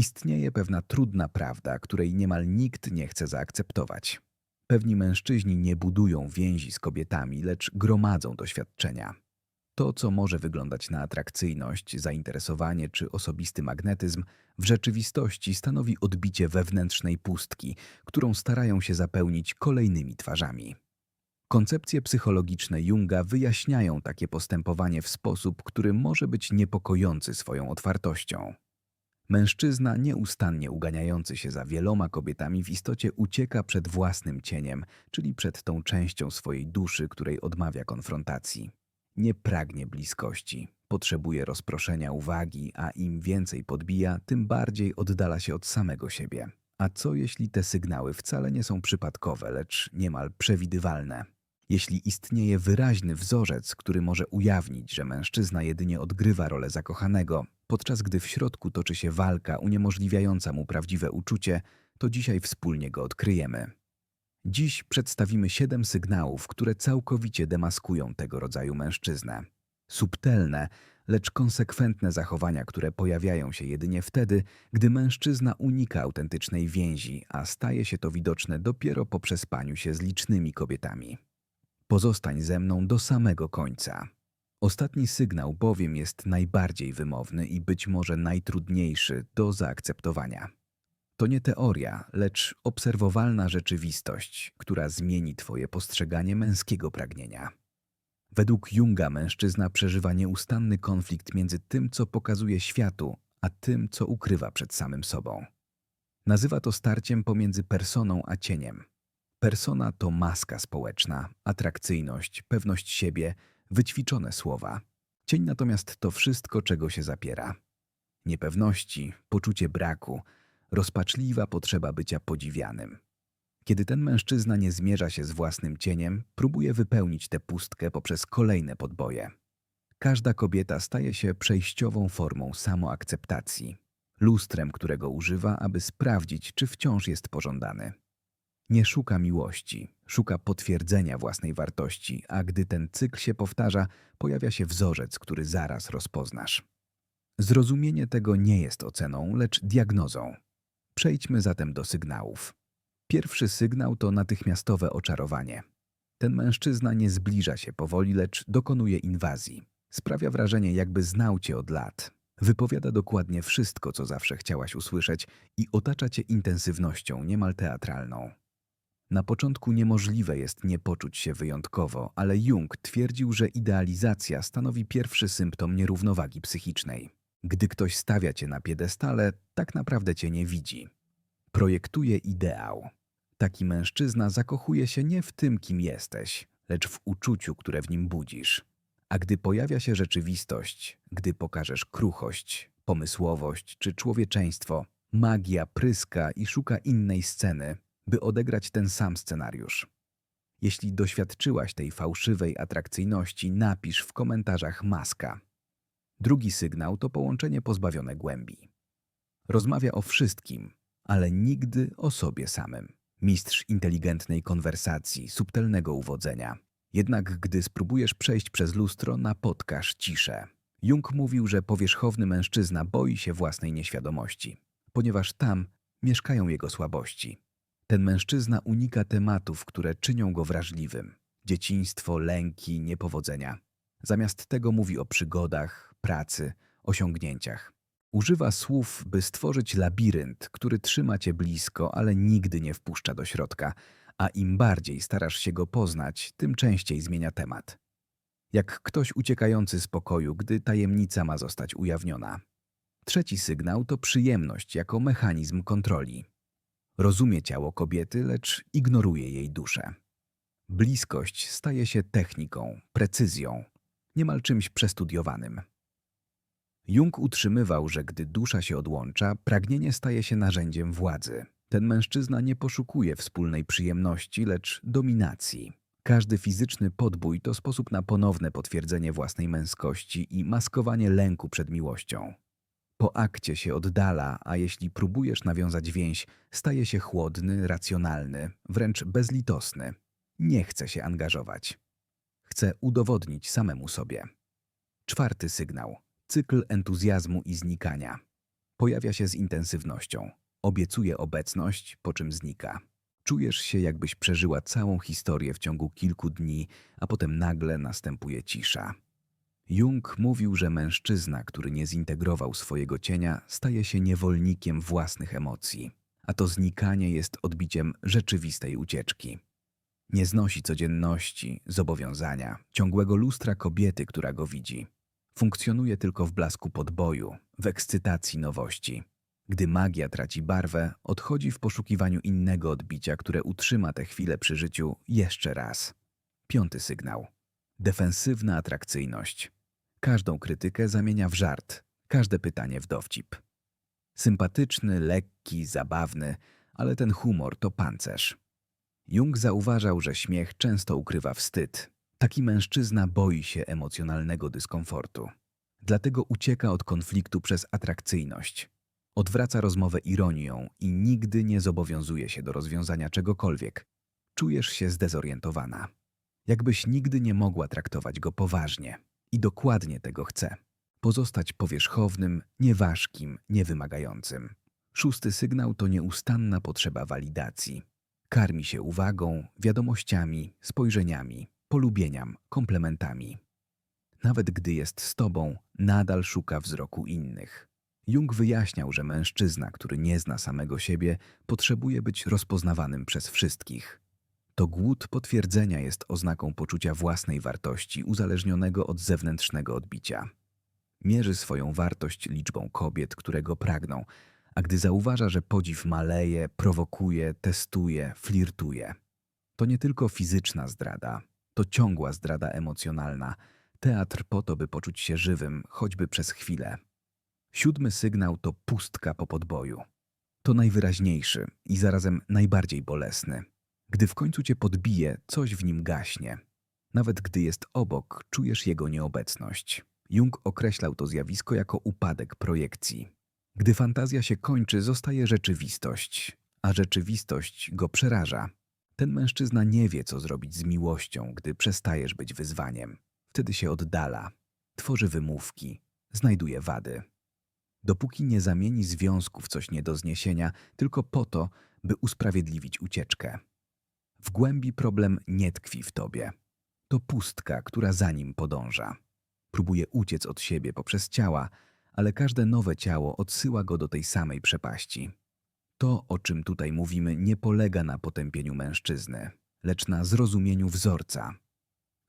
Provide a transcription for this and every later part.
Istnieje pewna trudna prawda, której niemal nikt nie chce zaakceptować. Pewni mężczyźni nie budują więzi z kobietami, lecz gromadzą doświadczenia. To, co może wyglądać na atrakcyjność, zainteresowanie czy osobisty magnetyzm, w rzeczywistości stanowi odbicie wewnętrznej pustki, którą starają się zapełnić kolejnymi twarzami. Koncepcje psychologiczne Junga wyjaśniają takie postępowanie w sposób, który może być niepokojący swoją otwartością. Mężczyzna nieustannie uganiający się za wieloma kobietami w istocie ucieka przed własnym cieniem, czyli przed tą częścią swojej duszy, której odmawia konfrontacji. Nie pragnie bliskości, potrzebuje rozproszenia uwagi, a im więcej podbija, tym bardziej oddala się od samego siebie. A co jeśli te sygnały wcale nie są przypadkowe, lecz niemal przewidywalne? Jeśli istnieje wyraźny wzorzec, który może ujawnić, że mężczyzna jedynie odgrywa rolę zakochanego, podczas gdy w środku toczy się walka uniemożliwiająca mu prawdziwe uczucie, to dzisiaj wspólnie go odkryjemy. Dziś przedstawimy siedem sygnałów, które całkowicie demaskują tego rodzaju mężczyznę. Subtelne, lecz konsekwentne zachowania, które pojawiają się jedynie wtedy, gdy mężczyzna unika autentycznej więzi, a staje się to widoczne dopiero po przespaniu się z licznymi kobietami. Pozostań ze mną do samego końca. Ostatni sygnał bowiem jest najbardziej wymowny i być może najtrudniejszy do zaakceptowania. To nie teoria, lecz obserwowalna rzeczywistość, która zmieni Twoje postrzeganie męskiego pragnienia. Według Junga mężczyzna przeżywa nieustanny konflikt między tym, co pokazuje światu, a tym, co ukrywa przed samym sobą. Nazywa to starciem pomiędzy personą a cieniem. Persona to maska społeczna, atrakcyjność, pewność siebie, wyćwiczone słowa. Cień natomiast to wszystko, czego się zapiera. Niepewności, poczucie braku, rozpaczliwa potrzeba bycia podziwianym. Kiedy ten mężczyzna nie zmierza się z własnym cieniem, próbuje wypełnić tę pustkę poprzez kolejne podboje. Każda kobieta staje się przejściową formą samoakceptacji, lustrem, którego używa, aby sprawdzić, czy wciąż jest pożądany. Nie szuka miłości, szuka potwierdzenia własnej wartości, a gdy ten cykl się powtarza, pojawia się wzorzec, który zaraz rozpoznasz. Zrozumienie tego nie jest oceną, lecz diagnozą. Przejdźmy zatem do sygnałów. Pierwszy sygnał to natychmiastowe oczarowanie. Ten mężczyzna nie zbliża się powoli, lecz dokonuje inwazji. Sprawia wrażenie, jakby znał cię od lat. Wypowiada dokładnie wszystko, co zawsze chciałaś usłyszeć i otacza cię intensywnością niemal teatralną. Na początku niemożliwe jest nie poczuć się wyjątkowo, ale Jung twierdził, że idealizacja stanowi pierwszy symptom nierównowagi psychicznej. Gdy ktoś stawia cię na piedestale, tak naprawdę cię nie widzi. Projektuje ideał. Taki mężczyzna zakochuje się nie w tym, kim jesteś, lecz w uczuciu, które w nim budzisz. A gdy pojawia się rzeczywistość, gdy pokażesz kruchość, pomysłowość czy człowieczeństwo, magia pryska i szuka innej sceny, by odegrać ten sam scenariusz. Jeśli doświadczyłaś tej fałszywej atrakcyjności, napisz w komentarzach maska. Drugi sygnał to połączenie pozbawione głębi. Rozmawia o wszystkim, ale nigdy o sobie samym. Mistrz inteligentnej konwersacji, subtelnego uwodzenia. Jednak gdy spróbujesz przejść przez lustro, napotkasz ciszę. Jung mówił, że powierzchowny mężczyzna boi się własnej nieświadomości, ponieważ tam mieszkają jego słabości. Ten mężczyzna unika tematów, które czynią go wrażliwym. Dzieciństwo, lęki, niepowodzenia. Zamiast tego mówi o przygodach, pracy, osiągnięciach. Używa słów, by stworzyć labirynt, który trzyma cię blisko, ale nigdy nie wpuszcza do środka, a im bardziej starasz się go poznać, tym częściej zmienia temat. Jak ktoś uciekający z pokoju, gdy tajemnica ma zostać ujawniona. Trzeci sygnał to przyjemność jako mechanizm kontroli. Rozumie ciało kobiety, lecz ignoruje jej duszę. Bliskość staje się techniką, precyzją, niemal czymś przestudiowanym. Jung utrzymywał, że gdy dusza się odłącza, pragnienie staje się narzędziem władzy. Ten mężczyzna nie poszukuje wspólnej przyjemności, lecz dominacji. Każdy fizyczny podbój to sposób na ponowne potwierdzenie własnej męskości i maskowanie lęku przed miłością. Po akcie się oddala, a jeśli próbujesz nawiązać więź, staje się chłodny, racjonalny, wręcz bezlitosny. Nie chce się angażować. Chce udowodnić samemu sobie. Czwarty sygnał. Cykl entuzjazmu i znikania. Pojawia się z intensywnością. Obiecuje obecność, po czym znika. Czujesz się, jakbyś przeżyła całą historię w ciągu kilku dni, a potem nagle następuje cisza. Jung mówił, że mężczyzna, który nie zintegrował swojego cienia, staje się niewolnikiem własnych emocji, a to znikanie jest odbiciem rzeczywistej ucieczki. Nie znosi codzienności, zobowiązania, ciągłego lustra kobiety, która go widzi. Funkcjonuje tylko w blasku podboju, w ekscytacji nowości. Gdy magia traci barwę, odchodzi w poszukiwaniu innego odbicia, które utrzyma tę chwilę przy życiu jeszcze raz. Piąty sygnał. Defensywna atrakcyjność. Każdą krytykę zamienia w żart, każde pytanie w dowcip. Sympatyczny, lekki, zabawny, ale ten humor to pancerz. Jung zauważał, że śmiech często ukrywa wstyd. Taki mężczyzna boi się emocjonalnego dyskomfortu. Dlatego ucieka od konfliktu przez atrakcyjność. Odwraca rozmowę ironią i nigdy nie zobowiązuje się do rozwiązania czegokolwiek. Czujesz się zdezorientowana. Jakbyś nigdy nie mogła traktować go poważnie. I dokładnie tego chce. Pozostać powierzchownym, nieważkim, niewymagającym. Szósty sygnał to nieustanna potrzeba walidacji. Karmi się uwagą, wiadomościami, spojrzeniami, polubieniam, komplementami. Nawet gdy jest z tobą, nadal szuka wzroku innych. Jung wyjaśniał, że mężczyzna, który nie zna samego siebie, potrzebuje być rozpoznawanym przez wszystkich. To głód potwierdzenia jest oznaką poczucia własnej wartości uzależnionego od zewnętrznego odbicia. Mierzy swoją wartość liczbą kobiet, które go pragną, a gdy zauważa, że podziw maleje, prowokuje, testuje, flirtuje. To nie tylko fizyczna zdrada, to ciągła zdrada emocjonalna, teatr po to, by poczuć się żywym, choćby przez chwilę. Siódmy sygnał to pustka po podboju. To najwyraźniejszy i zarazem najbardziej bolesny. Gdy w końcu cię podbije, coś w nim gaśnie. Nawet gdy jest obok, czujesz jego nieobecność. Jung określał to zjawisko jako upadek projekcji. Gdy fantazja się kończy, zostaje rzeczywistość, a rzeczywistość go przeraża. Ten mężczyzna nie wie, co zrobić z miłością, gdy przestajesz być wyzwaniem. Wtedy się oddala, tworzy wymówki, znajduje wady. Dopóki nie zamieni związku w coś nie do zniesienia, tylko po to, by usprawiedliwić ucieczkę. W głębi problem nie tkwi w tobie. To pustka, która za nim podąża. Próbuje uciec od siebie poprzez ciała, ale każde nowe ciało odsyła go do tej samej przepaści. To, o czym tutaj mówimy, nie polega na potępieniu mężczyzny, lecz na zrozumieniu wzorca.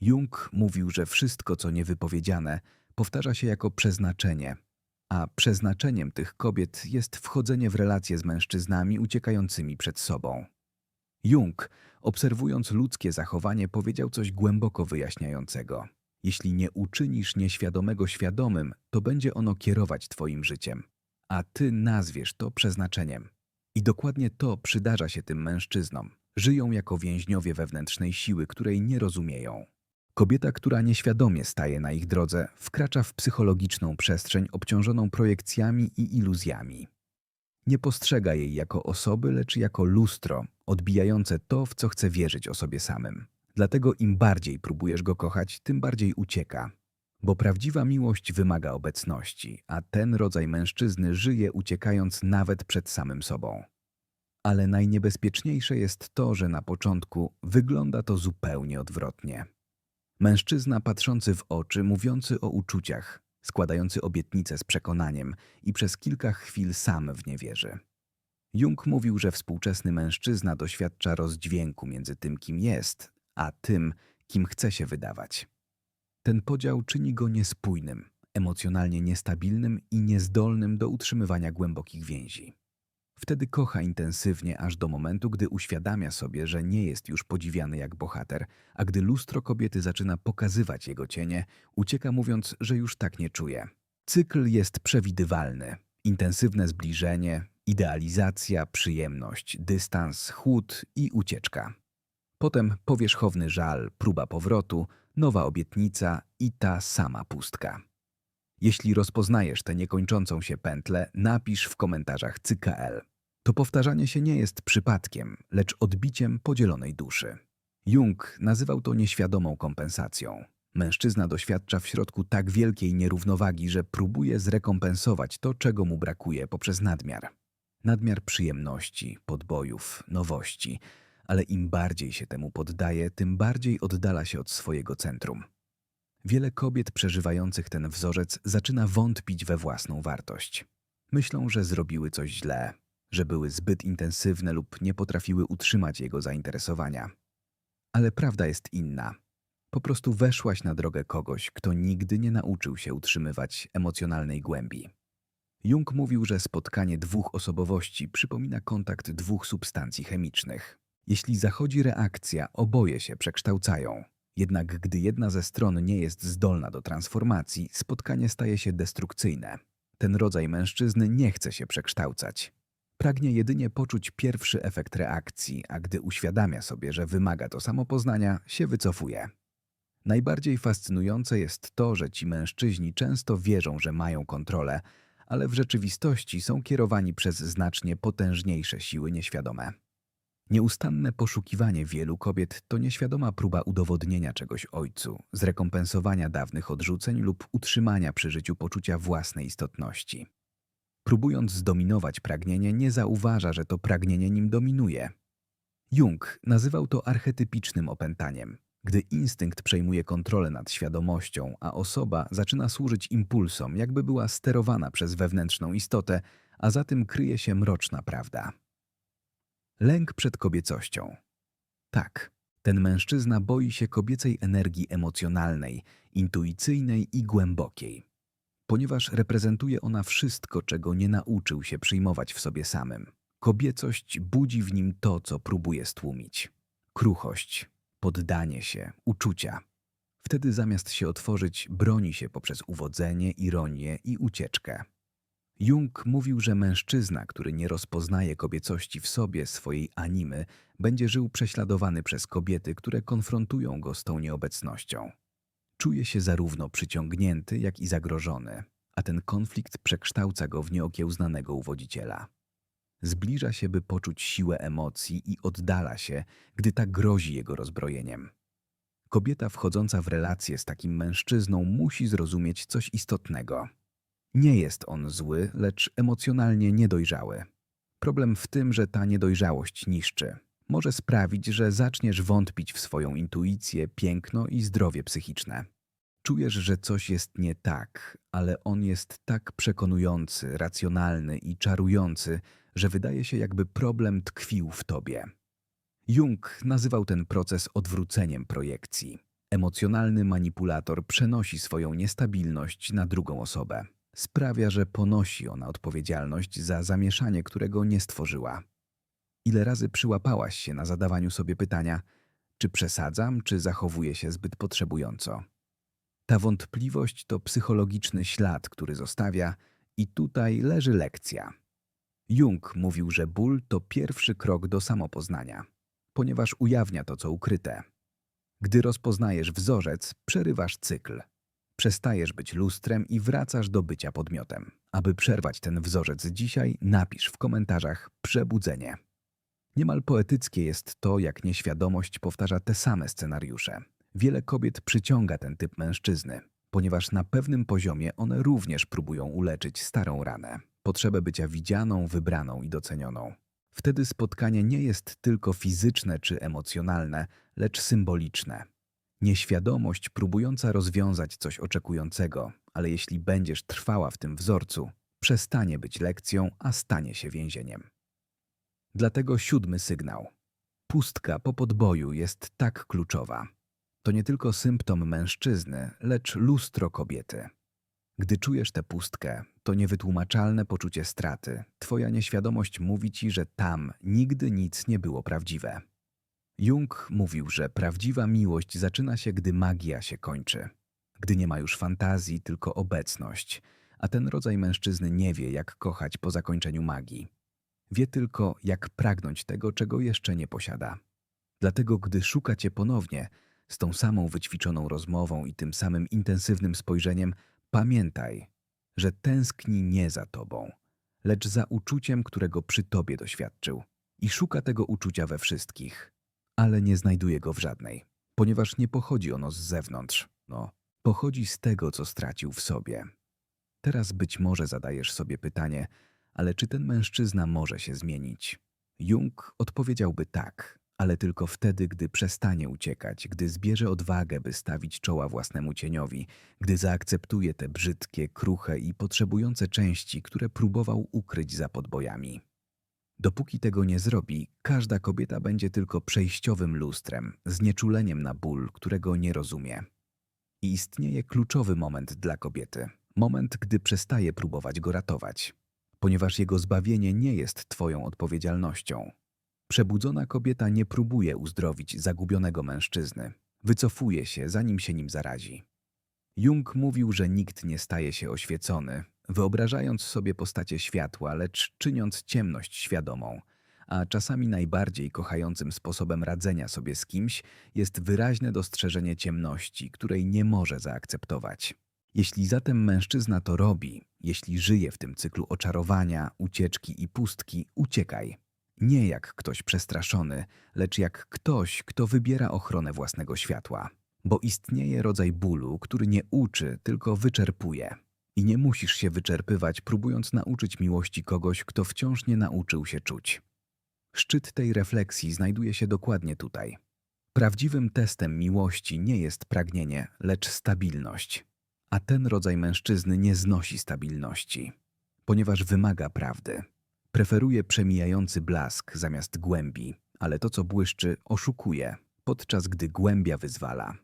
Jung mówił, że wszystko, co niewypowiedziane, powtarza się jako przeznaczenie, a przeznaczeniem tych kobiet jest wchodzenie w relacje z mężczyznami uciekającymi przed sobą. Jung, obserwując ludzkie zachowanie, powiedział coś głęboko wyjaśniającego. Jeśli nie uczynisz nieświadomego świadomym, to będzie ono kierować twoim życiem, a ty nazwiesz to przeznaczeniem. I dokładnie to przydarza się tym mężczyznom. Żyją jako więźniowie wewnętrznej siły, której nie rozumieją. Kobieta, która nieświadomie staje na ich drodze, wkracza w psychologiczną przestrzeń obciążoną projekcjami i iluzjami. Nie postrzega jej jako osoby, lecz jako lustro, odbijające to, w co chce wierzyć o sobie samym. Dlatego im bardziej próbujesz go kochać, tym bardziej ucieka. Bo prawdziwa miłość wymaga obecności, a ten rodzaj mężczyzny żyje uciekając nawet przed samym sobą. Ale najniebezpieczniejsze jest to, że na początku wygląda to zupełnie odwrotnie. Mężczyzna patrzący w oczy, mówiący o uczuciach, składający obietnice z przekonaniem i przez kilka chwil sam w nie wierzy. Jung mówił, że współczesny mężczyzna doświadcza rozdźwięku między tym, kim jest, a tym, kim chce się wydawać. Ten podział czyni go niespójnym, emocjonalnie niestabilnym i niezdolnym do utrzymywania głębokich więzi. Wtedy kocha intensywnie aż do momentu, gdy uświadamia sobie, że nie jest już podziwiany jak bohater, a gdy lustro kobiety zaczyna pokazywać jego cienie, ucieka mówiąc, że już tak nie czuje. Cykl jest przewidywalny. Intensywne zbliżenie, idealizacja, przyjemność, dystans, chłód i ucieczka. Potem powierzchowny żal, próba powrotu, nowa obietnica i ta sama pustka. Jeśli rozpoznajesz tę niekończącą się pętlę, napisz w komentarzach CKL. To powtarzanie się nie jest przypadkiem, lecz odbiciem podzielonej duszy. Jung nazywał to nieświadomą kompensacją. Mężczyzna doświadcza w środku tak wielkiej nierównowagi, że próbuje zrekompensować to, czego mu brakuje poprzez nadmiar. Nadmiar przyjemności, podbojów, nowości, ale im bardziej się temu poddaje, tym bardziej oddala się od swojego centrum. Wiele kobiet przeżywających ten wzorzec zaczyna wątpić we własną wartość. Myślą, że zrobiły coś źle, że były zbyt intensywne lub nie potrafiły utrzymać jego zainteresowania. Ale prawda jest inna. Po prostu weszłaś na drogę kogoś, kto nigdy nie nauczył się utrzymywać emocjonalnej głębi. Jung mówił, że spotkanie dwóch osobowości przypomina kontakt dwóch substancji chemicznych. Jeśli zachodzi reakcja, oboje się przekształcają. Jednak gdy jedna ze stron nie jest zdolna do transformacji, spotkanie staje się destrukcyjne. Ten rodzaj mężczyzny nie chce się przekształcać. Pragnie jedynie poczuć pierwszy efekt reakcji, a gdy uświadamia sobie, że wymaga to samopoznania, się wycofuje. Najbardziej fascynujące jest to, że ci mężczyźni często wierzą, że mają kontrolę, ale w rzeczywistości są kierowani przez znacznie potężniejsze siły nieświadome. Nieustanne poszukiwanie wielu kobiet to nieświadoma próba udowodnienia czegoś ojcu, zrekompensowania dawnych odrzuceń lub utrzymania przy życiu poczucia własnej istotności. Próbując zdominować pragnienie, nie zauważa, że to pragnienie nim dominuje. Jung nazywał to archetypicznym opętaniem, gdy instynkt przejmuje kontrolę nad świadomością, a osoba zaczyna służyć impulsom, jakby była sterowana przez wewnętrzną istotę, a za tym kryje się mroczna prawda. Lęk przed kobiecością. Tak, ten mężczyzna boi się kobiecej energii emocjonalnej, intuicyjnej i głębokiej, ponieważ reprezentuje ona wszystko, czego nie nauczył się przyjmować w sobie samym. Kobiecość budzi w nim to, co próbuje stłumić. Kruchość, poddanie się, uczucia. Wtedy zamiast się otworzyć, broni się poprzez uwodzenie, ironię i ucieczkę. Jung mówił, że mężczyzna, który nie rozpoznaje kobiecości w sobie, swojej animy, będzie żył prześladowany przez kobiety, które konfrontują go z tą nieobecnością. Czuje się zarówno przyciągnięty, jak i zagrożony, a ten konflikt przekształca go w nieokiełznanego uwodziciela. Zbliża się, by poczuć siłę emocji i oddala się, gdy ta grozi jego rozbrojeniem. Kobieta wchodząca w relację z takim mężczyzną musi zrozumieć coś istotnego. Nie jest on zły, lecz emocjonalnie niedojrzały. Problem w tym, że ta niedojrzałość niszczy. Może sprawić, że zaczniesz wątpić w swoją intuicję, piękno i zdrowie psychiczne. Czujesz, że coś jest nie tak, ale on jest tak przekonujący, racjonalny i czarujący, że wydaje się, jakby problem tkwił w tobie. Jung nazywał ten proces odwróceniem projekcji. Emocjonalny manipulator przenosi swoją niestabilność na drugą osobę. Sprawia, że ponosi ona odpowiedzialność za zamieszanie, którego nie stworzyła. Ile razy przyłapałaś się na zadawaniu sobie pytania, czy przesadzam, czy zachowuję się zbyt potrzebująco? Ta wątpliwość to psychologiczny ślad, który zostawia, i tutaj leży lekcja. Jung mówił, że ból to pierwszy krok do samopoznania, ponieważ ujawnia to, co ukryte. Gdy rozpoznajesz wzorzec, przerywasz cykl. Przestajesz być lustrem i wracasz do bycia podmiotem. Aby przerwać ten wzorzec dzisiaj, napisz w komentarzach przebudzenie. Niemal poetyckie jest to, jak nieświadomość powtarza te same scenariusze. Wiele kobiet przyciąga ten typ mężczyzny, ponieważ na pewnym poziomie one również próbują uleczyć starą ranę, potrzebę bycia widzianą, wybraną i docenioną. Wtedy spotkanie nie jest tylko fizyczne czy emocjonalne, lecz symboliczne. Nieświadomość próbująca rozwiązać coś oczekującego, ale jeśli będziesz trwała w tym wzorcu, przestanie być lekcją, a stanie się więzieniem. Dlatego siódmy sygnał. Pustka po podboju jest tak kluczowa. To nie tylko symptom mężczyzny, lecz lustro kobiety. Gdy czujesz tę pustkę, to niewytłumaczalne poczucie straty. Twoja nieświadomość mówi ci, że tam nigdy nic nie było prawdziwe. Jung mówił, że prawdziwa miłość zaczyna się, gdy magia się kończy. Gdy nie ma już fantazji, tylko obecność, a ten rodzaj mężczyzny nie wie, jak kochać po zakończeniu magii. Wie tylko, jak pragnąć tego, czego jeszcze nie posiada. Dlatego, gdy szuka cię ponownie, z tą samą wyćwiczoną rozmową i tym samym intensywnym spojrzeniem, pamiętaj, że tęskni nie za tobą, lecz za uczuciem, którego przy tobie doświadczył. I szuka tego uczucia we wszystkich, ale nie znajduje go w żadnej, ponieważ nie pochodzi ono z zewnątrz. no, pochodzi z tego, co stracił w sobie. Teraz być może zadajesz sobie pytanie, ale czy ten mężczyzna może się zmienić? Jung odpowiedziałby tak, ale tylko wtedy, gdy przestanie uciekać, gdy zbierze odwagę, by stawić czoła własnemu cieniowi, gdy zaakceptuje te brzydkie, kruche i potrzebujące części, które próbował ukryć za podbojami. Dopóki tego nie zrobi, każda kobieta będzie tylko przejściowym lustrem, znieczuleniem na ból, którego nie rozumie. I istnieje kluczowy moment dla kobiety. Moment, gdy przestaje próbować go ratować. Ponieważ jego zbawienie nie jest twoją odpowiedzialnością. Przebudzona kobieta nie próbuje uzdrowić zagubionego mężczyzny. Wycofuje się, zanim się nim zarazi. Jung mówił, że nikt nie staje się oświecony, wyobrażając sobie postacie światła, lecz czyniąc ciemność świadomą. A czasami najbardziej kochającym sposobem radzenia sobie z kimś jest wyraźne dostrzeżenie ciemności, której nie może zaakceptować. Jeśli zatem mężczyzna to robi, jeśli żyje w tym cyklu oczarowania, ucieczki i pustki, uciekaj. Nie jak ktoś przestraszony, lecz jak ktoś, kto wybiera ochronę własnego światła. Bo istnieje rodzaj bólu, który nie uczy, tylko wyczerpuje. I nie musisz się wyczerpywać, próbując nauczyć miłości kogoś, kto wciąż nie nauczył się czuć. Szczyt tej refleksji znajduje się dokładnie tutaj. Prawdziwym testem miłości nie jest pragnienie, lecz stabilność. A ten rodzaj mężczyzny nie znosi stabilności, ponieważ wymaga prawdy. Preferuje przemijający blask zamiast głębi, ale to, co błyszczy, oszukuje, podczas gdy głębia wyzwala.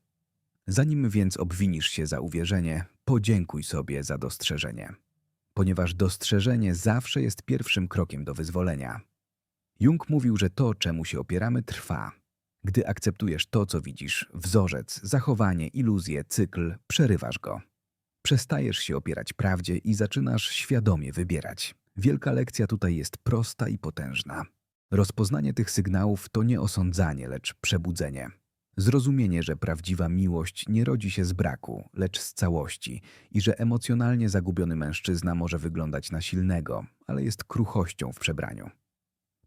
Zanim więc obwinisz się za uwierzenie, podziękuj sobie za dostrzeżenie, ponieważ dostrzeżenie zawsze jest pierwszym krokiem do wyzwolenia. Jung mówił, że to, czemu się opieramy, trwa. Gdy akceptujesz to, co widzisz, wzorzec, zachowanie, iluzję, cykl, przerywasz go. Przestajesz się opierać prawdzie i zaczynasz świadomie wybierać. Wielka lekcja tutaj jest prosta i potężna. Rozpoznanie tych sygnałów to nie osądzanie, lecz przebudzenie. Zrozumienie, że prawdziwa miłość nie rodzi się z braku, lecz z całości i że emocjonalnie zagubiony mężczyzna może wyglądać na silnego, ale jest kruchością w przebraniu.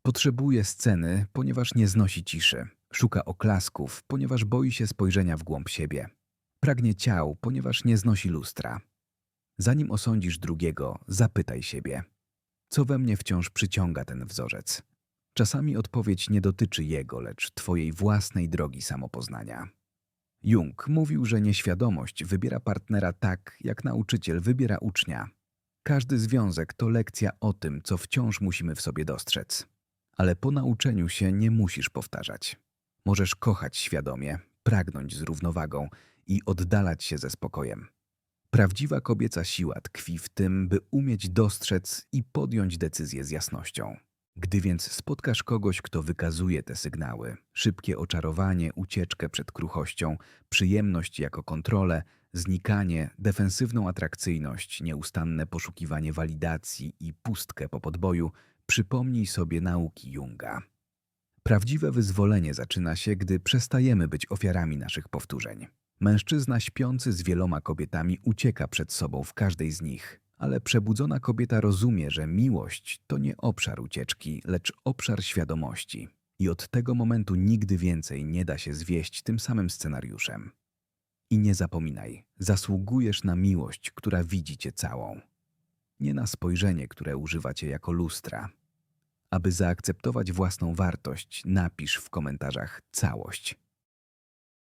Potrzebuje sceny, ponieważ nie znosi ciszy. Szuka oklasków, ponieważ boi się spojrzenia w głąb siebie. Pragnie ciał, ponieważ nie znosi lustra. Zanim osądzisz drugiego, zapytaj siebie, co we mnie wciąż przyciąga ten wzorzec. Czasami odpowiedź nie dotyczy jego, lecz twojej własnej drogi samopoznania. Jung mówił, że nieświadomość wybiera partnera tak, jak nauczyciel wybiera ucznia. Każdy związek to lekcja o tym, co wciąż musimy w sobie dostrzec. Ale po nauczeniu się nie musisz powtarzać. Możesz kochać świadomie, pragnąć z równowagą i oddalać się ze spokojem. Prawdziwa kobieca siła tkwi w tym, by umieć dostrzec i podjąć decyzję z jasnością. Gdy więc spotkasz kogoś, kto wykazuje te sygnały szybkie oczarowanie, ucieczkę przed kruchością, przyjemność jako kontrolę, znikanie, defensywną atrakcyjność, nieustanne poszukiwanie walidacji i pustkę po podboju, przypomnij sobie nauki Junga. Prawdziwe wyzwolenie zaczyna się, gdy przestajemy być ofiarami naszych powtórzeń. Mężczyzna śpiący z wieloma kobietami ucieka przed sobą w każdej z nich, ale przebudzona kobieta rozumie, że miłość to nie obszar ucieczki, lecz obszar świadomości. I od tego momentu nigdy więcej nie da się zwieść tym samym scenariuszem. I nie zapominaj, zasługujesz na miłość, która widzi cię całą. Nie na spojrzenie, które używa cię jako lustra. Aby zaakceptować własną wartość, napisz w komentarzach całość.